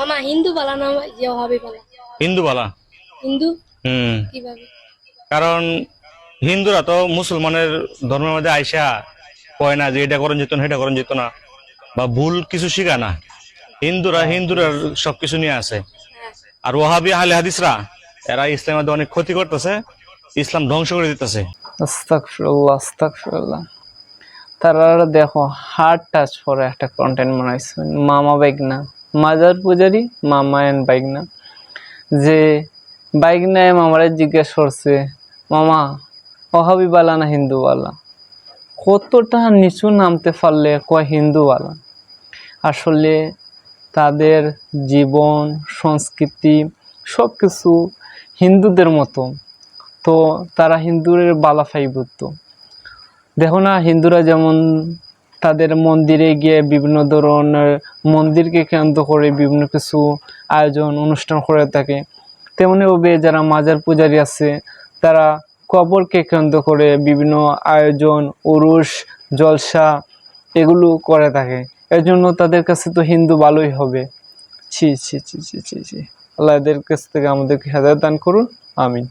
মামা হিন্দু বালা না হবে বালা। হিন্দু বলা? হিন্দু? হুম। কীভাবে? কারণ হিন্দুরা তো মুসলমানের ধর্মের মধ্যে আইসা কয় না যে এটা করেন যেত না এটা করেন যেত না বা ভুল কিছু শিখায় না। হিন্দুরা হিন্দুরা সবকিছু নিয়ে আসে হ্যাঁ। আর ওহাবি আহলে হাদিসরা এরা ইসলামের মধ্যে অনেক ক্ষতি করতেছে ইসলাম ধ্বংস করে দিতেছে। আস্তাকফিরুল্লাহ আস্তাকফিরুল্লাহ তারা দেখো হার্ট টাচ পরে একটা কন্টেন্ট বানাইছে। মামা বাইগনা মাজার পূজারি মামা এন্ড বাইগনা। যে বাইগনায় মামারে জিজ্ঞেস করছে, মামা অহাবি বালা না হিন্দুওয়ালা, কতটা নিচু নামতে পারলে কয় হিন্দুওয়ালা? আসলে তাদের জীবন, সংস্কৃতি সব কিছু হিন্দুদের মতো। তো তারা হিন্দুরের বালাফাই বুঝতো দেখো না, হিন্দুরা যেমন তাদের মন্দিরে গিয়ে বিভিন্ন ধরনের মন্দিরকে কেন্দ্র করে বিভিন্ন কিছু আয়োজন, অনুষ্ঠান করে থাকে। তেমনি তেমনিভাবে যারা মাজার পূজারী আছে, তারা কবরকে কেন্দ্র করে বিভিন্ন আয়োজন উরুষ জলসা এগুলো করে থাকে। এর জন্য তাদের কাছে তো হিন্দু ভালোই হবে। ছি ছি ছি ছি ছি ছি। আল্লাহ এদের কাছ থেকে আমাদেরকে হেদায়ত দান করুন। আমিন।